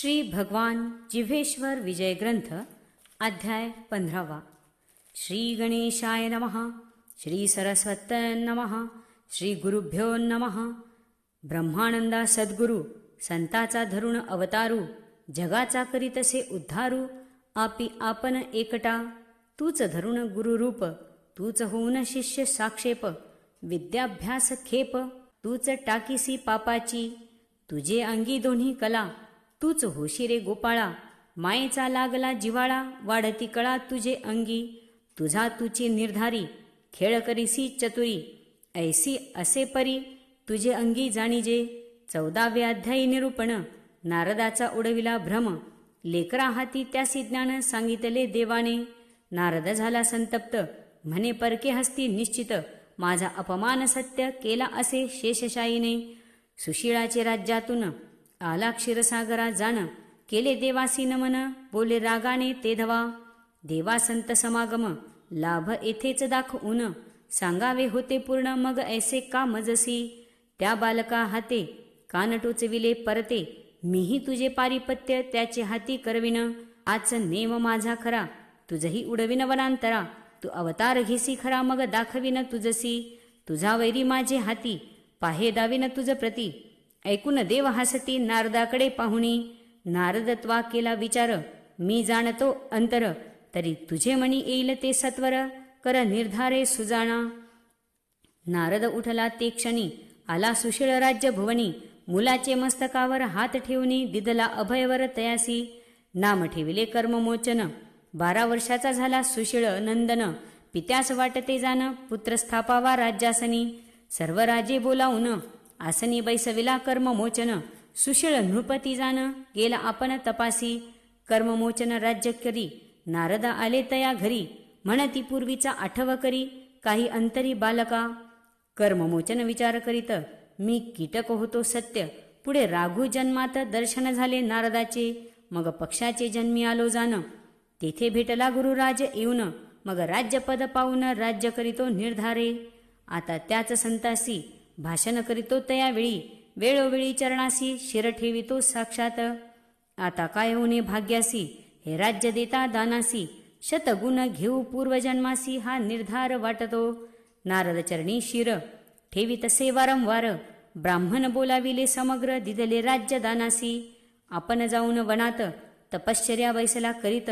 श्री भगवान जिव्हेश्वर विजय ग्रंथ अध्याय पंधरावा. श्री गणेशाय नमः श्री सरस्वत नमः श्री गुरुभ्यो नम. ब्रह्मानंदा सद्गुरु संताचा धरुण अवतारू जगाचा करीतसे उद्धारू आपी आपण एकटा तूच धरुण गुरुरूप तूच होऊन शिष्य साक्षेप विद्याभ्यास खेप तूच टाकीसी पापाची तुझे अंगी दोन्ही कला तूच होशी रे गोपाळा. मायेचा लागला जिवाळा वाढती कळा तुझे अंगी. तुझा तुची निर्धारी खेळ करीसी चतुरी. ऐसी असे परी तुझे अंगी जाणीजे. चौदावे अध्यायी निरूपण नारदाचा उडविला भ्रम. लेकरा हाती त्यासी ज्ञान सांगितले देवाने. नारद झाला संतप्त म्हणे परके हस्ती निश्चित. माझा अपमान सत्य केला असे शेषशाईने सुशिळाचे राज्यातून आला क्षीरसागरा जाण. केले देवासी नमन. बोले रागाने ते धवा. देवा संत समागम. लाभ येथेच दाखवून. सांगावे होते पूर्ण मग ऐसे का मजसी. त्या बालका हाते कान टोचविले परते. मीही तुझे पारिपत्य त्याचे हाती करविन. आज नेम माझा खरा. तुझही उडविन वनांतरा. तू अवतार घेसी खरा मग दाखविन तुझसी. तुझा वैरी माझे हाती. पाहे दाविन तुझ प्रती. ऐकून देव हासती नारदाकडे पाहुणी नारदत्वा केला विचार मी जाणतो अंतर तरी तुझे मनी येईल ते सत्वर कर निर्धारे सुजाणा. नारद उठला ते क्षणी आला सुशीळ राज्य भुवनी मुलाचे मस्तकावर हात ठेवणी दिदला अभयवर तयासी. नाम ठेविले कर्ममोचन बारा वर्षाचा झाला सुशीळ नंदन पित्यास वाटते जाण पुत्र स्थापावा राज्यासनी. सर्व राजे बोलावून आसनी बैसविला कर्ममोचन. सुशीळ नृपती जाण गेला आपण तपासी. कर्ममोचन राज्य करी नारदा आले तया घरी. म्हणती पूर्वीचा आठव करी काही अंतरी बालका. कर्ममोचन विचार करीत मी कीटक होतो सत्य. पुढे राघू जन्मात दर्शन झाले नारदाचे. मग पक्षाचे जन्मी आलो जाण तेथे भेटला गुरुराज येऊन. मग राज्यपद पाहून राज्य करीतो निर्धारे. आता त्याच संतासी. भाषण करीतो तयावेळी वेळोवेळी चरणासी शिर ठेवितो साक्षात. आता काय होणे भाग्यासी? हे राज्य देता दानासी. शतगुण घेऊ पूर्वजन्मासी हा निर्धार वाटतो. नारद चरणी शिर ठेवी तसे वारंवार. ब्राह्मण बोलाविले समग्र दिदले राज्य दानासी. आपण जाऊन वनात तपश्चर्या बैसला करीत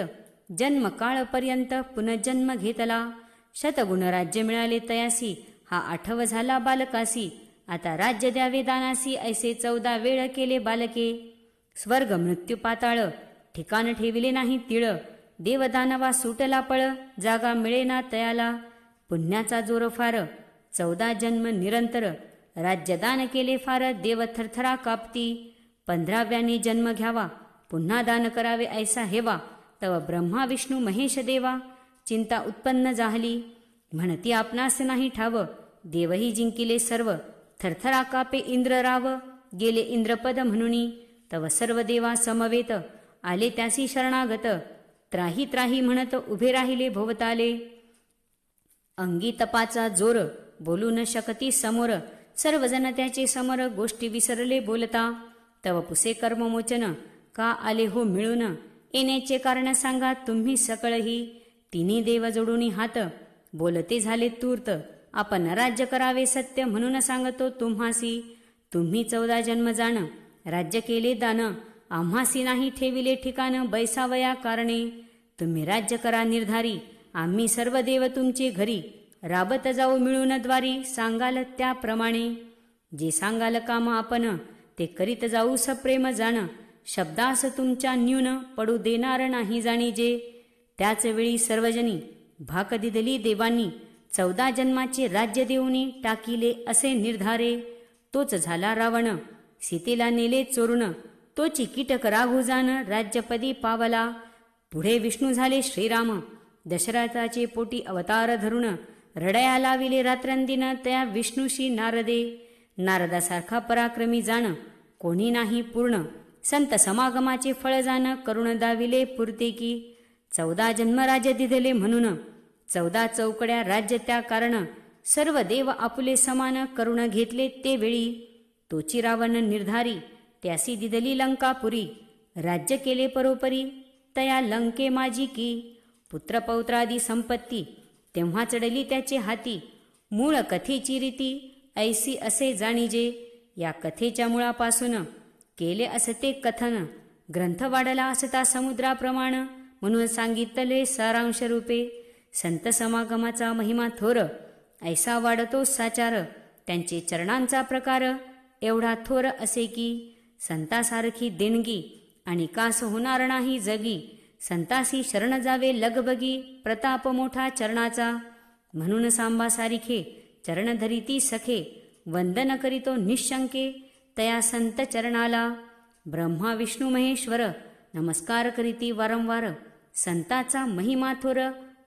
जन्म काळपर्यंत पुनर्जन्म घेतला. शतगुण राज्य मिळाले तयासी. हा आठव झाला बालकासी. आता राज्य द्यावे दानासी ऐसे चौदा वेळ केले बालके. स्वर्ग मृत्यू पाताळ ठिकाण ठेविले नाही तिळ. देवदानवा सुटला पळ जागा मिळेना तयाला. पुण्याचा जोर फार चौदा जन्म निरंतर. राज्यदान केले फार देव थरथरा कापती. पंधराव्याने जन्म घ्यावा पुन्हा दान करावे ऐसा हेवा. तव ब्रह्मा विष्णू महेश देवा. चिंता उत्पन्न झाली. म्हणती आपणास नाही ठाव देवही जिंकिले सर्व थरथरा कापे इंद्र राव गेले इंद्रपद म्हणुनी तव सर्व देवा समवेत आले त्यासी शरणागत त्राही त्राही म्हणत उभे राहिले भोवताले. अंगी तपाचा जोर बोलू न शकती समोर सर्वजण त्याचे समोर गोष्टी विसरले बोलता तव पुसे कर्ममोचन का आले हो मिळून येण्याचे कारण सांगा तुम्ही सकळही तिन्ही देव जोडून हात बोलते झाले तूर्त. आपण राज्य करावे सत्य म्हणून सांगतो तुम्हासी. तुम्ही चौदा जन्म जाण राज्य केले दान आम्हासी नाही ठेविले ठिकाण बैसावया कारणे. तुम्ही राज्य करा निर्धारी आम्ही सर्व देव तुमचे घरी. राबत जाऊ मिळून द्वारी सांगाल त्याप्रमाणे. जे सांगाल काम आपण ते करीत जाऊ सप्रेम जाण. शब्दास तुमच्या न्यून पडू देणार नाही जाणी जे. त्याच वेळी सर्वजनी भाक दिदली देवांनी चौदा जन्माचे राज्य देऊनी टाकिले असे निर्धारे. तोच झाला रावण. सीतेला नेले चोरण तोची कीटक राघुजान राज्यपदी पावला. पुढे विष्णू झाले श्रीराम. दशरथाचे पोटी अवतार धरून रडया लाविले रात्रंदिन त्या विष्णूशी नारदे. नारदासारखा पराक्रमी जाण कोणी नाही पूर्ण. संत समागमाचे फळ जाण करुण दाविले पुरते की चौदा जन्मराज्य दिधले म्हणून चौदा चौकड्या राज्य त्या कारण सर्व देव आपुले समान करुण घेतले ते वेळी तोची रावण निर्धारी त्यासी दिदली लंकापुरी राज्य केले परोपरी. तया लंके माझी की पुत्रपौत्रादी संपत्ती तेव्हा चढली त्याचे हाती. मूळ कथेची रीती ऐसी असे जाणीजे. या कथेच्या मुळापासून केले असते कथन. ग्रंथ वाढला असता समुद्राप्रमाण. म्हणून सांगितले सारांश रूपे. संत समागमाचा महिमा थोर ऐसा वाढतो साचार. त्यांचे चरणांचा प्रकार एवढा थोर असे की संतासारखी देणगी आणि कास होणार नाही जगी. संतासी शरण जावे लगबगी प्रताप मोठा चरणाचा. म्हणून सांबा सारिखे चरण धरिती सखे वंदन करीतो निशंके तया संत चरणाला. ब्रह्मा विष्णू महेश्वर नमस्कार करीती वारंवार. संताचा महिमा थोर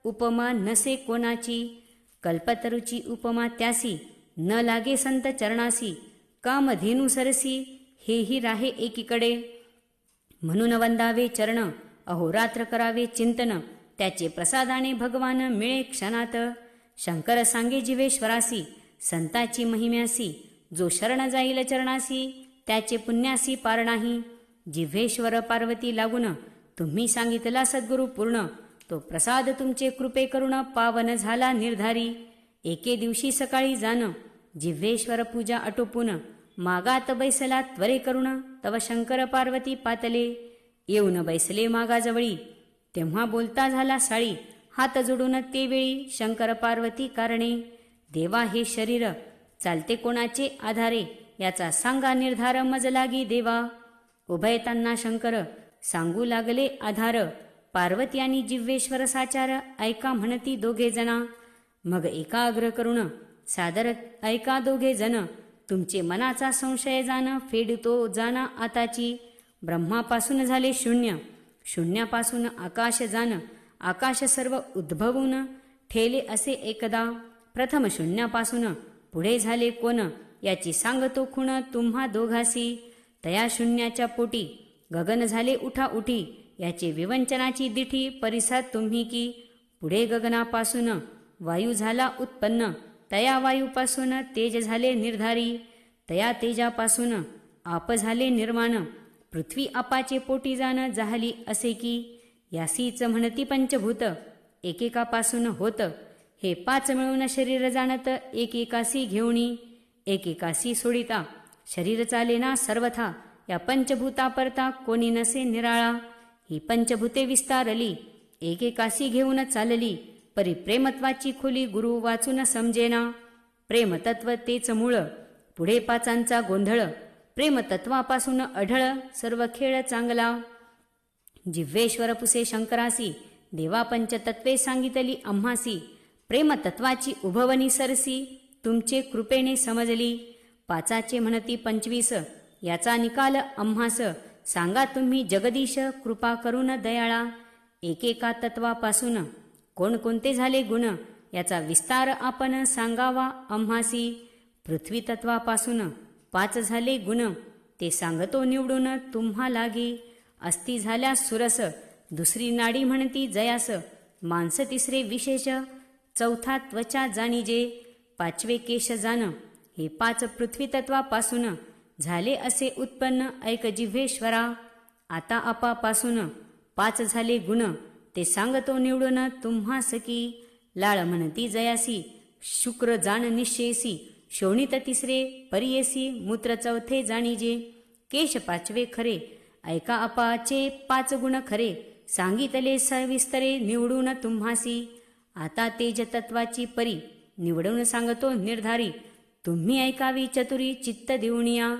उपमा नसे कोणाची? कल्पतरुची उपमा त्यासी न लागे संत चरणासी कामधेनु सरसी हेही राहे एकीकडे. म्हणून वंदावे चरण अहोरात्र करावे चिंतन त्याचे प्रसादाने भगवान मिळे क्षणात. शंकर सांगे जीवेश्वरासी संताची महिम्यासी जो शरण जाईल चरणासी त्याचे पुण्यासी पार नाही. जिव्हेश्वर पार्वती लागून तुम्ही सांगितला सद्गुरु पूर्ण. तो प्रसाद तुमचे कृपे करुण पावन झाला निर्धारी. एके दिवशी सकाळी जाण जिव्हेश्वर पूजा आटोपून मागात बैसला त्वरे करुण तव शंकर पार्वती पातले. येऊन बैसले मागाजवळी. तेव्हा बोलता झाला साळी हात जोडून ते वेळी शंकर पार्वती कारणे. देवा हे शरीर चालते कोणाचे आधारे? याचा सांगा निर्धार मज लागी देवा. उभयतांना शंकर सांगू लागले आधार. पार्वती आणि जिव्हेश्वर साचार ऐका म्हणती दोघे जना. मग एकाग्र करुण सादर ऐका दोघे जण. तुमचे मनाचा संशय जाण फेडतो जाणा आताची. ब्रह्मापासून झाले शून्य. शून्यापासून आकाश जाण. आकाश सर्व उद्भवून ठेले असे एकदा. प्रथम शून्यापासून पुढे झाले कोण? याची सांगतो खुण तुम्हा दोघासी तया शून्याच्या पोटी गगन झाले उठा उठी याचे विवंचनाची दिठी परिसात तुम्ही की पुढे गगनापासून वायू झाला उत्पन्न तया वायूपासून तेज झाले निर्धारी तया तेजापासून आप झाले निर्माण पृथ्वी आपाचे पोटी जाण जाहली असे की यासीच म्हणती पंचभूत एकेकापासून होत हे पाच मिळून शरीर जाणत एकेकासी घेऊणी एकेकासी सोडिता शरीर चालेना सर्वथा या पंचभूता परता कोणी नसे निराळा. ही पंचभूते विस्तारली एकेकाशी घेऊन चालली परी प्रेमत्वाची खोली गुरु वाचून समजेना. प्रेमतत्व तेच मूळ पुढे पाचांचा गोंधळ. प्रेमतत्वापासून अढळ सर्व खेळ चांगला. जिव्हेश्वर पुसे शंकरासी देवा पंचतत्वे सांगितली आम्हासी. प्रेमतत्वाची उभवनी सरसी तुमचे कृपेने समजली. पाचाचे म्हणती पंचवीस याचा निकाल आम्हास. सांगा तुम्ही जगदीश कृपा करून दयाळा. एकेका तत्वापासून कोणकोणते झाले गुण? याचा विस्तार आपण सांगावा आम्हासी. पृथ्वी तत्वापासून पाच झाले गुण. ते सांगतो निवडून तुम्हा लागी. अस्थि झाल्या सुरस दुसरी नाडी म्हणती जयास. माणसं तिसरे विशेष चौथा त्वचा जाणीजे. पाचवे केश जाण हे पाच पृथ्वी तत्वापासून झाले असे उत्पन्न ऐक जिव्हेश्वरा. आता आपापासून पाच झाले गुण ते सांगतो निवडून तुम्हा सकी लाळ म्हणती जयासी शुक्र जाण निश्चयसी शोणित तिसरे परियसी मूत्र चौथे जाणीजे. केश पाचवे खरे ऐका अपाचे पाच गुण खरे. सांगितले सविस्तरे निवडून तुम्हासी. आता तेज तत्वाची परी निवडून सांगतो निर्धारी. तुम्ही ऐकावी चतुरी चित्त देऊनिया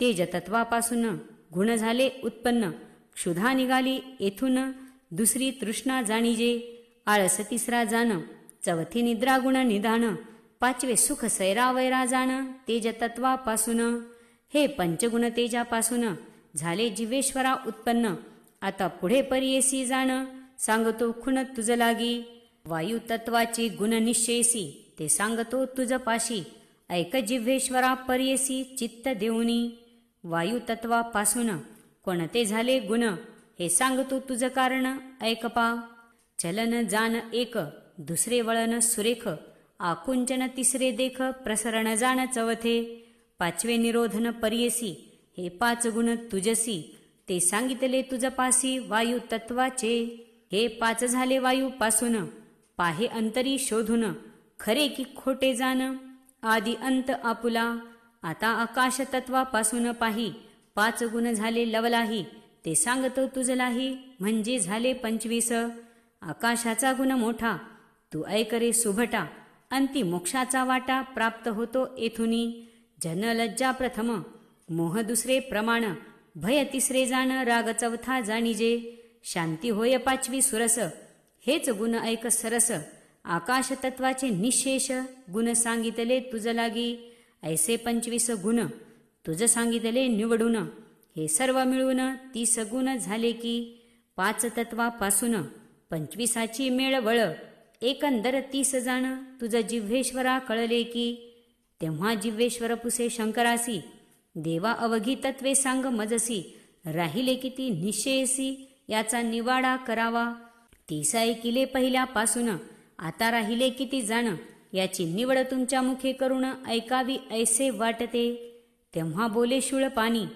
तेज तत्वापासून गुण झाले उत्पन्न. क्षुधा निघाली येथून. दुसरी तृष्णा जाणीजे. आळस तिसरा जाण. चौथी निद्रा गुण निदान. पाचवे सुख सैरावैरा जाण. तेज तत्वापासून हे पंचगुण तेजापासून. झाले जीवेश्वरा उत्पन्न. आता पुढे परियेसी जाण. सांगतो खुण तुझ लागी. वायू तत्वाची गुण निश्चयसी ते सांगतो तुझ पाशी. ऐक जिव्हेश्वरा परियसी चित्त देऊनी वायू तत्वापासून कोणते झाले गुण हे सांगतो तुझं कारण ऐकपा. चलन जान एक दुसरे वळण सुरेख. आकुंचन तिसरे देख प्रसरण जाण चवथे. पाचवे निरोधन परियसी हे पाच गुण तुझसी. ते सांगितले तुझपासी वायू तत्वाचे हे पाच झाले वायू पासून पाहे अंतरी शोधून खरे की खोटे जाण आदि अंत आपुला. आता आकाश तत्वापासून पाही पाच गुण झाले लवलाही ते सांगतो तुझलाही म्हणजे झाले पंचवीस. आकाशाचा गुण मोठा तू ऐकरे सुभटा अंती मोक्षाचा वाटा प्राप्त होतो येथुनी. जनलज्जा प्रथम मोह दुसरे प्रमाण भय तिसरे जाण राग चौथा जाणीजे. शांती होय पाचवी सुरस हेच गुण ऐक सरस. आकाशतत्वाचे निशेष गुण सांगितले तुझ लागी. ऐसे पंचवीस गुण तुझ सांगितले निवडून. हे सर्व मिळून तीस गुण झाले की पाच तत्वापासून पंचवीसाची मेळवळ एकंदर तीस जाण तुझ जिव्हेश्वरा कळले की तेव्हा जिव्हेश्वर पुसे शंकरासी देवा अवघी तत्वे सांग मजसी. राहिले किती निशेसी याचा निवाडा करावा. तीस ऐकिले पहिल्यापासून आता राहिले किती जाणं? याची निवड तुमच्या मुखे करून ऐकावी ऐसे वाटते. तेव्हा बोले शूळ पाणी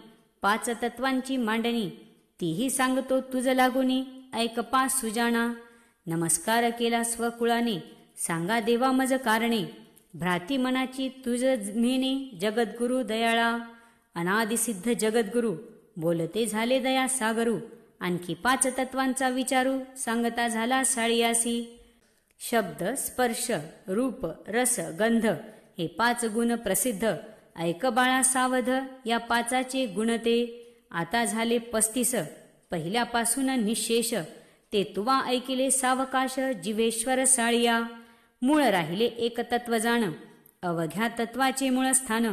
पाच तत्वांची मांडणी. तीही सांगतो तुझ लागुनी ऐक पा सुजाणा. नमस्कार केला स्वकुळाने सांगा देवा मज कारणे. भ्राती मनाची तुझ मेने जगद्गुरु दयाळा. अनादिसिद्ध जगद्गुरु बोलते झाले दया सागरू. आणखी पाच तत्वांचा विचारू सांगता झाला साळियासी शब्द स्पर्श रूप रस गंध हे पाच गुण प्रसिद्ध. ऐक बाळा सावध या पाचाचे गुण ते. आता झाले पस्तीस पहिल्यापासून निशेष. ते तुवा ऐकिले सावकाश जीवेश्वर साळिया. मूळ राहिले एक तत्व जाण अवघ्या तत्वाचे मूळ स्थान.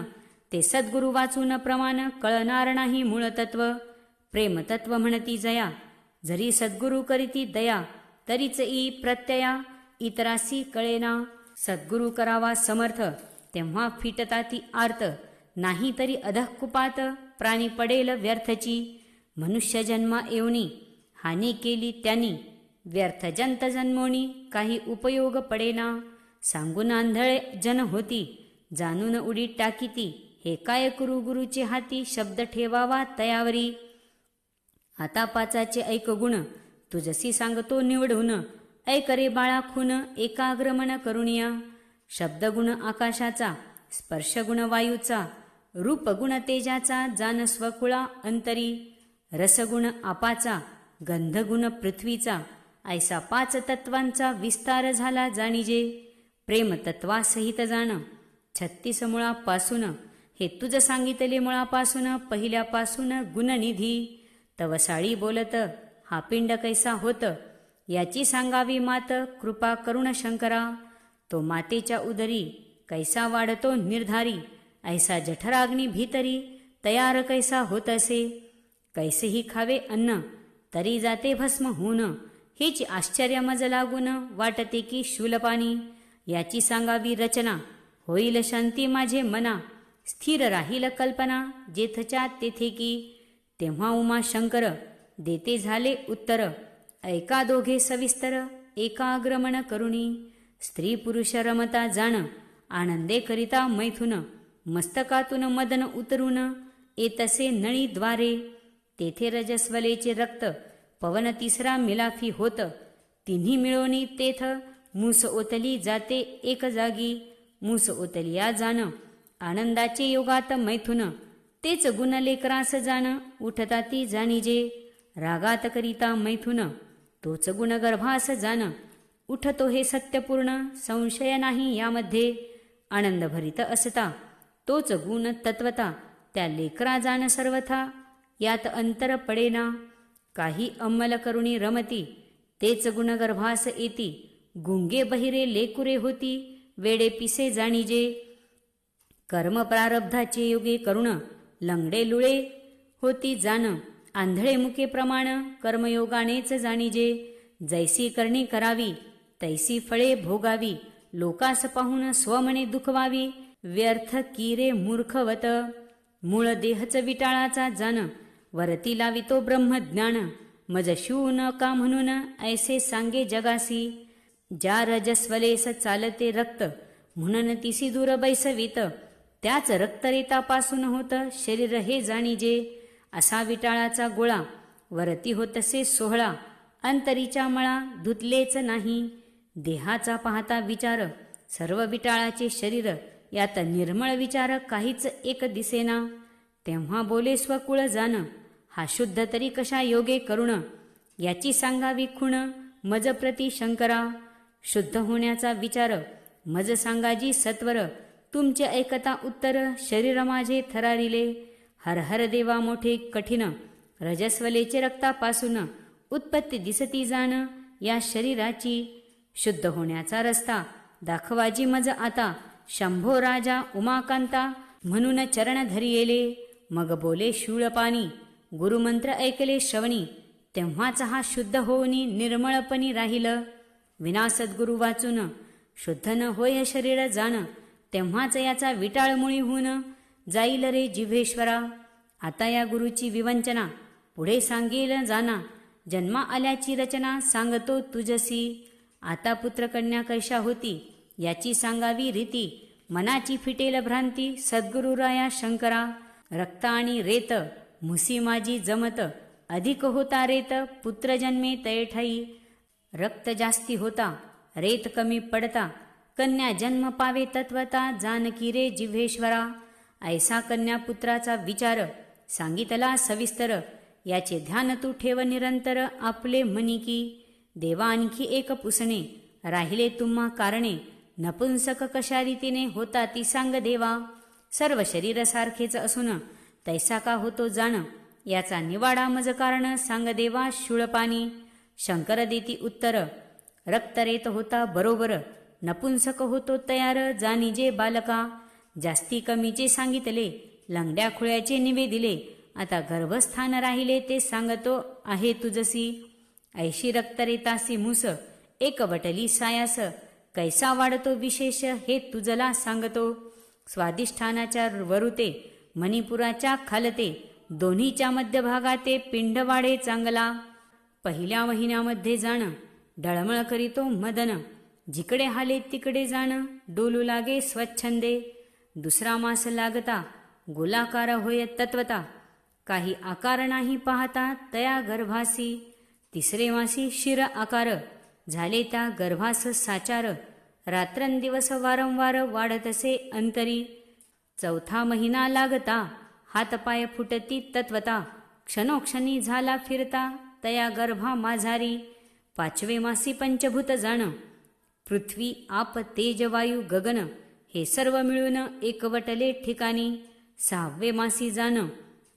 ते सद्गुरु वाचून प्रमाण कळणार नाही मूळ तत्व. प्रेमतत्व म्हणती जया. जरी सद्गुरु करीती दया तरीच ई प्रत्यया. इतरासी कळेना. सद्गुरु करावा समर्थ. तेव्हा फिटता ती आर्त. नाही तरी अधकुपात प्राणी पडेल व्यर्थची. मनुष्य जन्मा येऊनी. हानी केली त्यांनी. व्यर्थ जंत जन्मोनी काही उपयोग पडेना. सांगून आंधळे जन होती. जाणून उडी टाकीती. हे काय कुरु गुरुचे हाती? शब्द ठेवावा तयावरी. आता पाचाचे ऐक गुण. तुझसी सांगतो निवडून. ऐक रे बाळा खून एकाग्रमन करुणिया. शब्दगुण आकाशाचा स्पर्शगुण वायूचा रूपगुण तेजाचा जान स्वकुळा अंतरी. रसगुण आपाचा गंधगुण पृथ्वीचा ऐसा पाच तत्वांचा विस्तार झाला जाणीजे. प्रेमतत्वासहित जाण छत्तीस मुळापासून हे तुझ सांगितले मुळापासून पहिल्यापासून गुणनिधी. तवसाळी बोलत हा पिंड कैसा होत याची सांगावी मात कृपा करुण शंकरा. तो मातेच्या उदरी कैसा वाढतो निर्धारी ऐसा जठराग्नी भीतरी तयार कैसा होत असे कैसेही खावे अन्न तरी जाते भस्म होऊन हेच आश्चर्य मज लागून वाटते की शूलपाणी. याची सांगावी रचना होईल शांती माझे मना स्थिर राहील कल्पना जेथच्या तेथे की. तेव्हा उमा शंकर देते झाले उत्तर ऐका दोघे सविस्तर एकाग्रमण करुणी. स्त्री पुरुष रमता जाण आनंदे करिता मैथुन. मस्तकातून मदन उतरून येतसे नळीद्वारे तेथे रजस्वलेचे रक्त पवन तिसरा मिलाफी होत. तिन्ही मिळवणी तेथ मूस ओतली जाते एक जागी. मूस ओतलिया जाण आनंदाचे योगात मैथुन. तेच गुण लेकरास जाण उठता ती जाणीजे. रागात करिता मैथुन. तोच गुणगर्भास जाण. उठतो हे सत्यपूर्ण संशय नाही यामध्ये. आनंद भरित असता तोच गुण तत्वता. त्या लेकरा जाण सर्वथा यात अंतर पडेना काही अंमल करुणी रमती तेच गुणगर्भास येती. गुंगे बहिरे लेकुरे होती वेडे पिसे जाणीजे. कर्म प्रारब्धाचे योगे करुण लंगडे लुळे होती जाण. आंधळे मुके प्रमाण कर्मयोगानेच जाणीजे. जैसी करणी करावी तैसी फळे भोगावी. लोकास पाहून स्वमने दुखवावी. व्यर्थ किरे मूर्खवत. मूळ देहच विटाळाचा जाण वरती लावितो ब्रह्मज्ञान. मज शू न का म्हणून ऐसे सांगे जगासी. ज्या रजस्वलेस चालते रक्त म्हणून तिसी दूर बैसवीत. त्याच रक्तरेतापासून होत शरीर हे जाणीजे. असा विटाळाचा गोळा. वरती होतसे सोहळा. अंतरीच्या मळा धुतलेच नाही. देहाचा पाहता विचार. सर्व विटाळाचे शरीर. यात निर्मळ विचार काहीच एक दिसेना. तेव्हा बोले स्वकुळ जाण हा शुद्ध तरी कशा योगे करुण? याची सांगावी खुण मज प्रती शंकरा. शुद्ध होण्याचा विचार. मज सांगाजी सत्वर. तुमचे ऐकता उत्तर शरीर माझे थरारिले. हर हर देवा मोठे कठीण रजस्वलेचे रक्तापासून उत्पत्ती दिसती जाण या शरीराची शुद्ध होण्याचा रस्ता दाखवाजी मज आता. शंभो राजा उमाकांता म्हणून चरण धरी येले मग बोले शूळपाणी गुरुमंत्र ऐकले श्रवणी तेव्हाच हा शुद्ध होऊनी निर्मळपणी राहिलं. विना सद्गुरु वाचून शुद्ध न होय शरीर जाण तेव्हाच याचा विटाळमुळी होऊन जाईल रे जिव्हेश्वरा. आता या गुरुची विवंचना. पुढे सांगेल जाना. जन्मा आल्याची रचना सांगतो तुझसी. आता पुत्रकन्या कशा होती? याची सांगावी रीती. मनाची फिटेल भ्रांती. सद्गुरुराया शंकरा. रक्त आणि रेत. मुसी माझी जमत. अधिक होता रेत. पुत्र जन्मे तयठाई रक्त जास्ती होता. रेत कमी पडता. कन्या जन्म पावे तत्वता. जानकी रे जिव्हेश्वरा. ऐसा कन्यापुत्राचा विचार सांगितला सविस्तर याचे ध्यान तू ठेव निरंतर आपले मनी की देवा आणखी एक पुसणे राहिले तुम्हा कारणे नपुंसक कशा रीतीने होता ती सांग देवा. सर्व शरीर सारखेच असून तैसा का होतो जाण याचा निवाडा मज कारण सांग देवा शूळपाणी. शंकर देती उत्तर रक्तरेत होता बरोबर नपुंसक होतो तयार जाणीजे बालका. जास्ती कमीचे सांगितले लंगड्या खुळ्याचे निवे दिले आता गर्भस्थान राहिले ते सांगतो आहे तुझसी. ऐशी रक्तरेतासी मुस एक बटली सायास कैसा वाढतो विशेष हे तुझला सांगतो. स्वादिष्ठानाच्या वरुते मणिपुराच्या खालते दोन्हीच्या मध्यभागाते पिंड वाढे चांगला. पहिल्या महिन्यामध्ये जाणं डळमळ करीतो मदन जिकडे हाले तिकडे जाणं डोलू लागे स्वच्छंदे. दुसरा मास लागता गोलाकार होय तत्वता. काही आकार नाही पाहता तया गर्भासी. तिसरे मासी शिर आकार. झाले त्या गर्भास साचार. रात्रंदिवस वारंवार वाढतसे अंतरी. चौथा महिना लागता हातपाय फुटती तत्वता. क्षणोक्षणी झाला फिरता तया गर्भा माझारी. पाचवे मासी पंचभूत जाण. पृथ्वी आप तेज वायू गगन. हे सर्व मिळून एकवटले ठिकाणी. सहावे मासी जाणं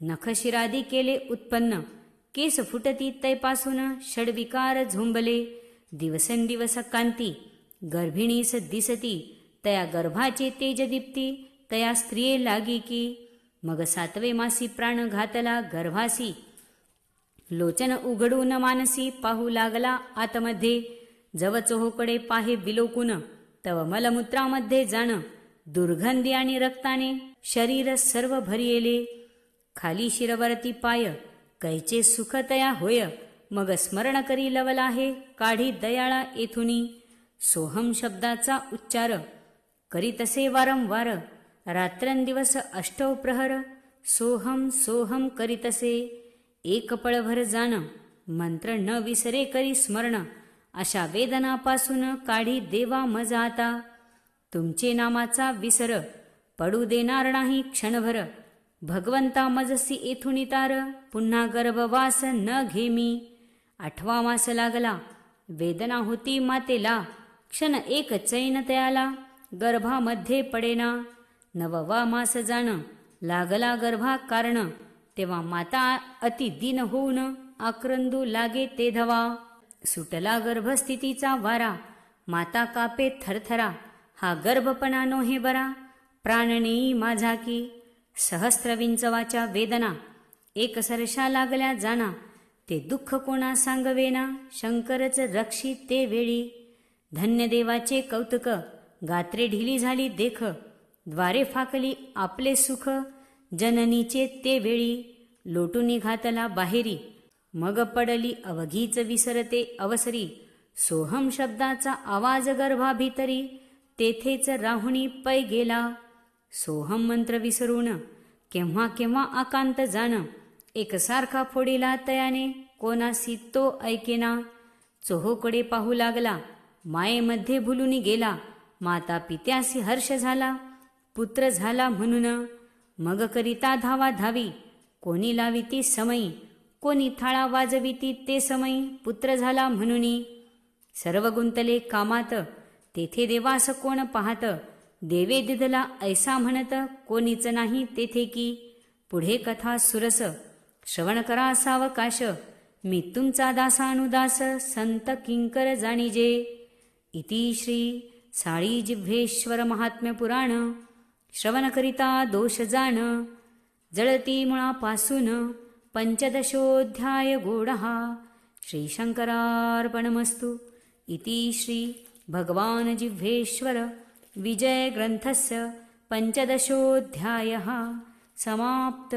नखशिरादी केले उत्पन्न. केस फुटती तैपासून षडविकार झोंबले. दिवसेंदिवस कांती गर्भिणीस दिसती. तया गर्भाचे तेज दीप्ती तया स्त्रिये लागी की. मग सातवे मासी प्राण घातला गर्भासी. लोचन उघडून मानसी पाहू लागला आतमध्ये. जव चोहोकडे पाहे बिलोकून. तव मलमूत्रामध्ये जाणं दुर्गंधी आणि रक्ताने शरीर सर्व भरियेले. खाली शिरवरती पाय कैचे सुख तया होय मग स्मरण करी लवला आहे काढी दयाळा येथुनी. सोहम शब्दाचा उच्चार करीतसे वारंवार रात्रंदिवस अष्टव प्रहर सोहम सोहम करीतसे. एक पळभर जाण मंत्र न विसरे करी स्मरण. अशा वेदनापासून काढी देवा मजा आता. तुमचे नामाचा विसर पडू देणार नाही क्षणभर. भगवंता मजसी येथून तार पुन्हा गर्भवास न घे मी आठवा मास लागला वेदना होती मातेला. क्षण एक चैन तयाला गर्भामध्ये पडेना. नववा मास जाण लागला गर्भा कारण. तेव्हा माता अति दिन होऊन आक्रंदू लागे ते धवा. सुटला गर्भस्थितीचा वारा माता कापे थरथरा हा गर्भपणा नोहे बरा. प्राणनेई माझा की सहस्त्र विंचवाच्या वेदना एक सरशा लागल्या जाणा ते दुःख कोणा सांगवेना शंकरच रक्षी ते वेळी. धन्य देवाचे कौतुक गात्रे ढिली झाली देखद्वारे फाकली आपले सुख जननीचे ते वेळी. लोटून घातला बाहेरी मग पडली अवघीच विसरते अवसरी. सोहम शब्दाचा आवाज गर्भाभितरी. तेथेच राहुणी पै गेला. सोहम मंत्र विसरून केव्हा केव्हा आकांत जाण. एकसारखा फोडीला तयाने कोणासी तो ऐकेना. चोहोकडे पाहू लागला मायेमध्ये भुलून गेला. माता पित्यासी हर्ष झाला पुत्र झाला म्हणून. मग करिता धावा धावी कोणी लावी ती समयी. कोणी थाळा वाजविती ते समय पुत्र झाला म्हणूनी. सर्व गुंतले कामात तेथे देवास कोण पाहत? देवे दिदला ऐसा म्हणत कोणीच नाही तेथे की. पुढे कथा सुरस श्रवण करा सावकाश. मी तुमचा दासानुदास संत किंकर जाणीजे. इति श्री साळी जिव्हेश्वर महात्म्य पुराण श्रवण करिता दोष जाण. जळती मुळापासून पञ्चदशोऽध्यायगूढः श्रीशङ्करार्पणमस्तु। इति श्रीभगवान् जिह्वेश्वर विजयग्रन्थस्य पञ्चदशोऽध्यायः समाप्त।